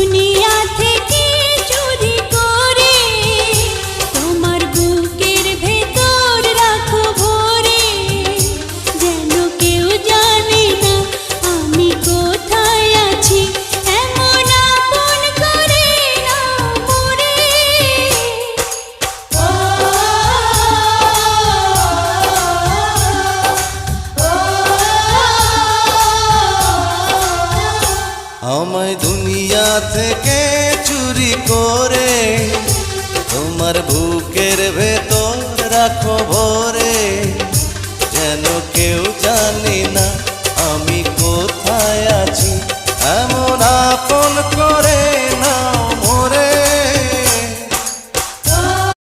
दुनिया আমায় দুনিয়া থেকে চুরি করে। তোমার বুকের ভেতর রাখো ভরে।